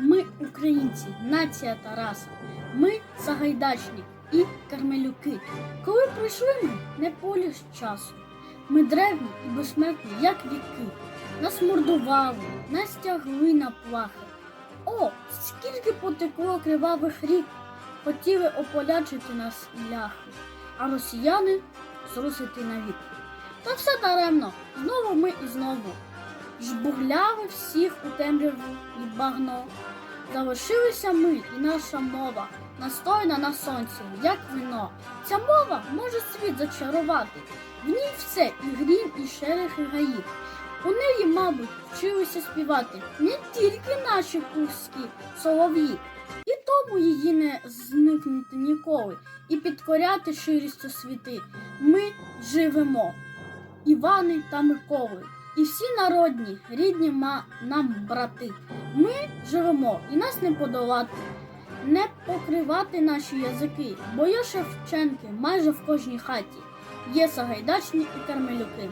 Ми українці, нація Тараса. Ми Сагайдачні і Кармелюки. Коли прийшли ми, не полі з часу. Ми древні і безсмертні, як віки. Нас мордували, нас тягли на плахи. О, скільки потекло кривавих рік, хотіли ополячити нас ляхи, а росіяни зрусити навік. Та все даремно, знову ми і знову. Жбурляли всіх у темряву і багно. Залишилися ми і наша мова, настояна на сонці, як вино. Ця мова може світ зачарувати. В ній все і грім, і шерих, і гаїв. У неї, мабуть, вчилися співати не тільки наші курські солов'ї, і тому її не зникнути ніколи, і підкоряти ширістю світи. Ми живемо, Івани та Миколи, і всі народні, рідні ма нам брати. Ми живемо і нас не подолати, не покривати наші язики, бо є Шевченки майже в кожній хаті. Є Сагайдачні і Кармелюки.